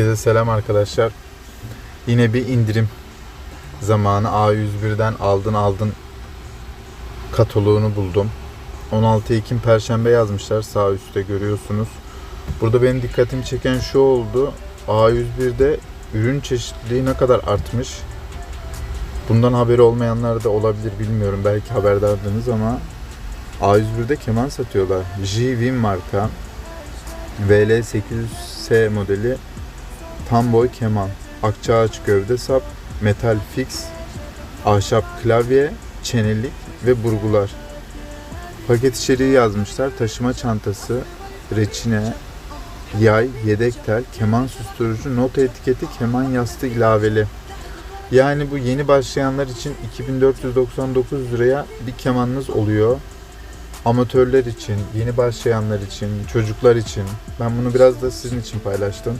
Herkese selam arkadaşlar. Yine bir indirim zamanı A101'den aldın aldın kataloğunu buldum. 16 Ekim Perşembe yazmışlar sağ üstte görüyorsunuz. Burada benim dikkatimi çeken şu oldu. A101'de ürün çeşitliliği ne kadar artmış. Bundan haberi olmayanlar da olabilir bilmiyorum. Belki haberdardınız ama A101'de keman satıyorlar. J-Win marka VL800S modeli tam boy keman, akçaağaç gövde sap, metal fix, ahşap klavye, çenelik ve burgular. Paket içeriği yazmışlar. Taşıma çantası, reçine, yay, yedek tel, keman susturucu, nota etiketi, keman yastığı ilaveli. Yani bu yeni başlayanlar için 2499 liraya bir kemanınız oluyor. Amatörler için, yeni başlayanlar için, çocuklar için. Ben bunu biraz da sizin için paylaştım.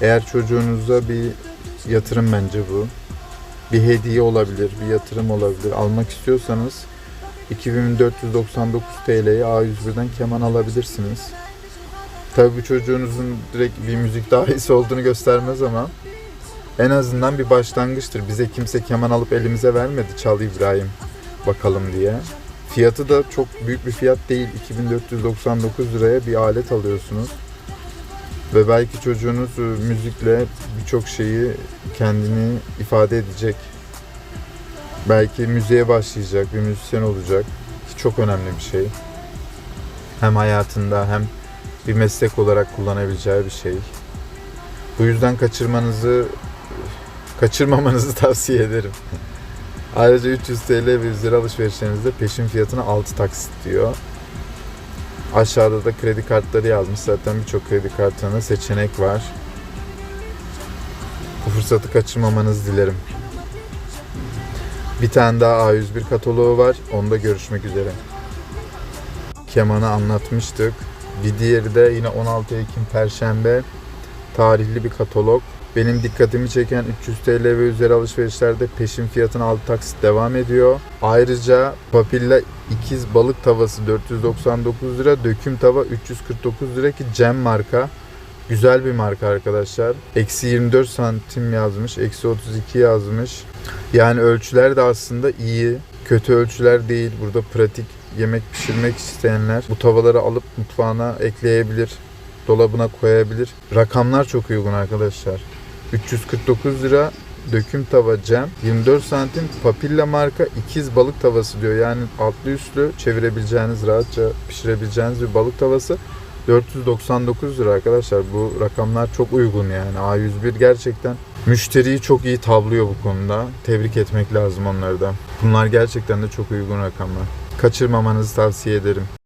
Eğer çocuğunuza bir yatırım bence bu. Bir hediye olabilir, bir yatırım olabilir. Almak istiyorsanız 2499 TL'ye A101'den keman alabilirsiniz. Tabii bu çocuğunuzun direkt bir müzik dahisi olduğunu göstermez ama en azından bir başlangıçtır. Bize kimse keman alıp elimize vermedi çal İbrahim bakalım diye. Fiyatı da çok büyük bir fiyat değil. 2499 liraya bir alet alıyorsunuz. Ve belki çocuğunuz e, müzikle birçok şeyi kendini ifade edecek. Belki müziğe başlayacak, bir müzisyen olacak. Ki çok önemli bir şey. Hem hayatında hem bir meslek olarak kullanabileceği bir şey. Bu yüzden kaçırmanızı kaçırmamanızı tavsiye ederim. Ayrıca 300 TL ve üzeri alışverişlerinizde peşin fiyatına 6 taksit diyor. Aşağıda da kredi kartları yazmış. Zaten birçok kredi kartına seçenek var. Bu fırsatı kaçırmamanızı dilerim. Bir tane daha A101 kataloğu var. Onda görüşmek üzere. Kemanı anlatmıştık. Bir diğeri de yine 16 Ekim Perşembe tarihli bir katalog. Benim dikkatimi çeken 300 TL ve üzeri alışverişlerde peşin fiyatına 6 taksit devam ediyor. Ayrıca Papilla ikiz balık tavası 499 lira, döküm tava 349 lira ki Cem marka. Güzel bir marka arkadaşlar. Eksi 24 santim yazmış, eksi 32 yazmış. Yani ölçüler de aslında iyi. Kötü ölçüler değil. Burada pratik yemek pişirmek isteyenler bu tavaları alıp mutfağına ekleyebilir. Dolabına koyabilir. Rakamlar çok uygun arkadaşlar. 349 lira döküm tava cem 24 santim papilla marka ikiz balık tavası diyor. Yani altlı üstlü çevirebileceğiniz rahatça pişirebileceğiniz bir balık tavası 499 lira arkadaşlar. Bu rakamlar çok uygun yani. A101 gerçekten müşteriyi çok iyi tavlıyor bu konuda. Tebrik etmek lazım onları da. Bunlar gerçekten de çok uygun rakamlar. Kaçırmamanızı tavsiye ederim.